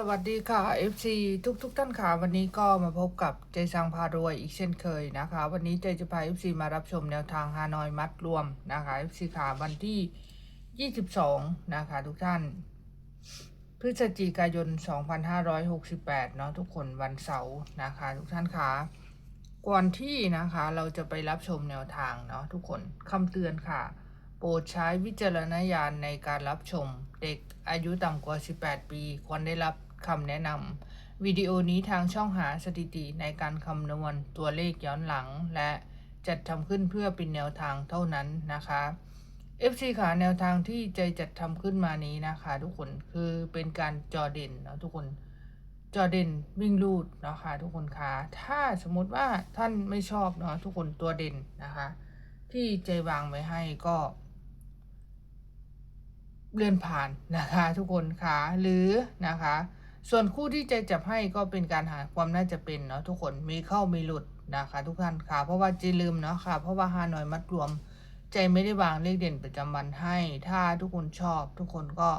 สวัสดีค่ะ FC ทุกทุกๆท่านค่ะ วันนี้ก็มาพบกับเจสังพารวยอีกเช่นเคยนะคะ วันนี้เจจะพา FC มารับชมแนวทางฮานอยมัดรวมนะคะ FC ค่ะวันที่ 22 นะคะ ทุกท่าน พฤศจิกายน 2568 เนาะทุกคนวันเสาร์นะคะ ทุกท่านค่ะก่อนที่นะคะเราจะไปรับชมแนวทางเนาะทุกคนคำเตือนค่ะ โปรดใช้วิจารณญาณในการรับชมเด็กอายุต่ำกว่า 18 ปี ควรได้รับ คำแนะนำวิดีโอนี้ทางช่องหาสถิติในการคำนวณตัวเลขย้อนหลัง และจัดทำขึ้นเพื่อเป็นแนวทางเท่านั้นนะคะ FC ขาแนวทางที่ใจจัดทำขึ้นมานี้นะคะ ทุกคนคือเป็นการจอเด่นเนาะทุกคนจอเด่นวิ่งลูดนะคะทุกคนคะถ้าสมมติว่าท่านไม่ชอบเนาะทุกคนตัวเด่นนะคะ ที่ใจวางไว้ให้ก็ เลื่อนผ่านนะคะ ทุกคนคะหรือนะคะ ส่วนคู่ที่ใจจับให้ก็เป็นการหาความน่าจะเป็นเนาะทุกคนมีเข้ามีหลุดนะคะทุกท่านค่ะ เพราะว่าจีลืมเนาะค่ะ เพราะว่าฮานอยมัดรวม ใจไม่ได้วางเลขเด่นประจำวันให้ ถ้าทุกคนชอบทุกคนก็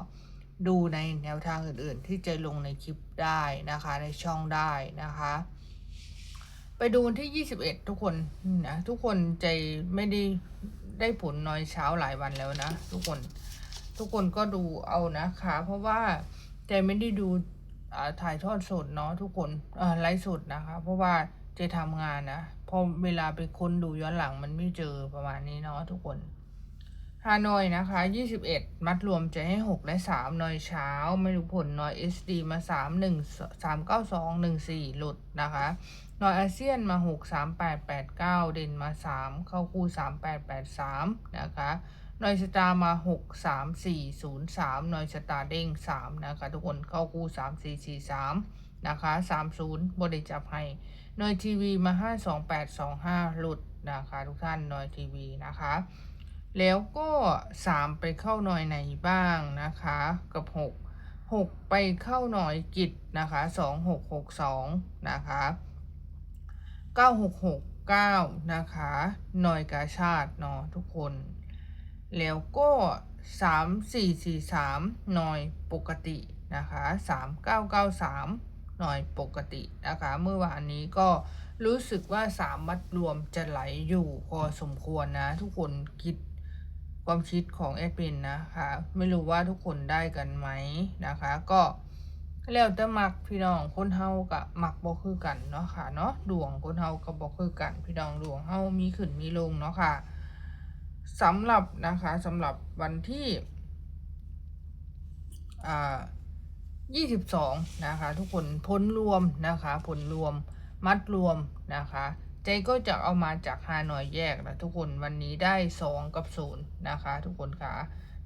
ดูในแนวทางอื่นๆ ที่ใจลงในคลิปได้นะคะ ในช่องได้นะคะ ไปดูวันที่ 21 ทุกคนนะทุกคนใจไม่ได้ได้ผลน้อยเช้าหลายวันแล้วนะ ทุกคนทุกคนก็ดูเอานะคะ เพราะว่าใจไม่ได้ดู ถ่ายทอดสดเนาะทุกคนอ่าไลฟ์สดนะคะ เพราะว่าจะทำงานนะพอเวลาไปค้นดูย้อนหลังมันไม่เจอประมาณนี้เนาะทุกคนฮานอยนะคะ 21 มัดรวมจะให้ 6 และ 3 นอยเช้า ไม่รู้ผลนอย SD มา 3 1 3 9 2 1 4 หลุดนะคะ นอยอาเซียนมา 6 3 8 8 9 เด่นมา 3 เข้าคู่ 3 8 8 3 นะคะ นอยสตาร์มา6 3 4 0 3นอยสตาร์เด้ง3นะคะทุกคนเข้าคู่3 4 4 3นะคะ30บริจับให้นอยทีวีมา5 2 8 2 5หลุดนะคะทุกท่านนอยทีวีนะคะแล้วก็3ไปเข้าหน่อยไหนบ้างนะคะกับ6 6ไปเข้าหน่อยกิจนะคะ2 6 6 2นะคะ9669นะคะหน่อยกาชาติเนาะทุกคน แล้วก็ 3443 หน่อยปกตินะคะ 3993 หน่อยปกตินะคะ เมื่อวานนี้ก็รู้สึกว่า3มัดรวมจะไหลอยู่พอสมควรนะ ทุกคนคิดความคิดของแอดมินนะคะ ไม่รู้ว่าทุกคนได้กันไหมนะคะ ก็แล้วแต่มักพี่น้องคนเฮากับมักบ่คือกันเนาะค่ะเนาะดวงคนเฮากับบ่คือกัน พี่น้องดวงเฮามีขึ้นมีลงเนาะค่ะ สำหรับนะคะสำหรับวันที่อ่า22นะคะทุกคนผลรวมนะคะผลรวมมัดรวมนะคะใจก็จะเอามาจากฮานอยแยกนะทุกคนวันนี้ได้2กับ0นะคะทุกคนค่ะ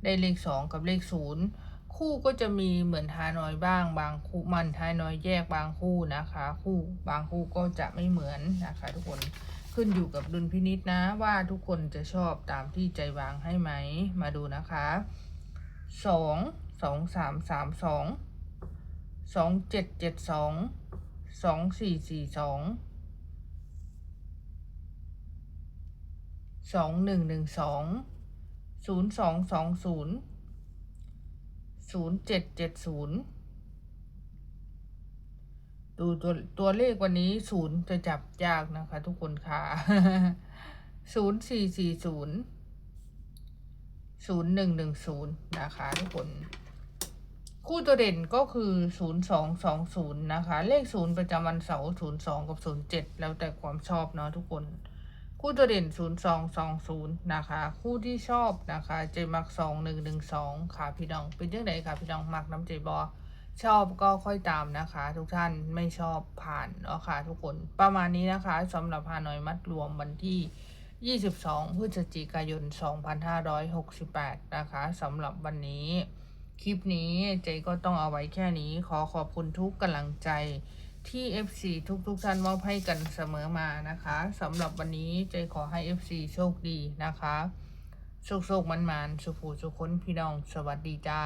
ได้เลข2กับเลข0คู่ก็จะมีเหมือนฮานอยบ้างบางคู่มันฮานอยแยกบางคู่นะคะ คู่บางคู่ก็จะไม่เหมือนนะคะ ทุกคน ขึ้นอยู่กับดุลพินิษนะว่าทุกคนจะชอบตามที่ใจวางให้ไหม มาดูนะคะสองสองสามสามสองสองเจ็ดเจ็ดสองสองสี่สี่สองสองหนึ่งหนึ่งสองศูนย์สองสองศูนย์ศูนย์เจ็ดเจ็ดศูนย์ ดูตัวตัวเลขวันนี้ศูนย์จะจับยากนะคะ ทุกคนค่ะศูนย์สี่สี่ศูนย์ศูนย์หนึ่งหนึ่งศูนย์นะคะทุกคน คู่ตัวเด่นก็คือศูนย์สองสองศูนย์นะคะ เลขศูนย์ประจำวันเสาร์ศูนย์สองกับศูนย์เจ็ดแล้วแต่ความชอบเนาะทุกคน คู่ตัวเด่น0 2 2 0นย์นะคะ คู่ที่ชอบนะคะ เจมัก2 1 1 2ค่ะพี่น้อง เป็นยังไงค่ะพี่น้องมักน้ำเจบอ ชอบก็ค่อยตามนะคะ ทุกท่านไม่ชอบผ่านเนาะค่ะทุกคนประมาณนี้นะคะสำหรับฮานอยมัดรวมวันที่ 22 พฤศจิกายน 2568 นะคะสำหรับวันนี้ คลิปนี้เจก็ต้องเอาไว้แค่นี้ ขอขอบคุณทุกกำลังใจที่ FC ทุกทุกๆท่านมอบให้กันเสมอมานะคะสำหรับวันนี้เจขอให้ FC โชคดีนะคะโชคโชคมันมันสุขูสุขคนพี่น้อง สวัสดีจ้า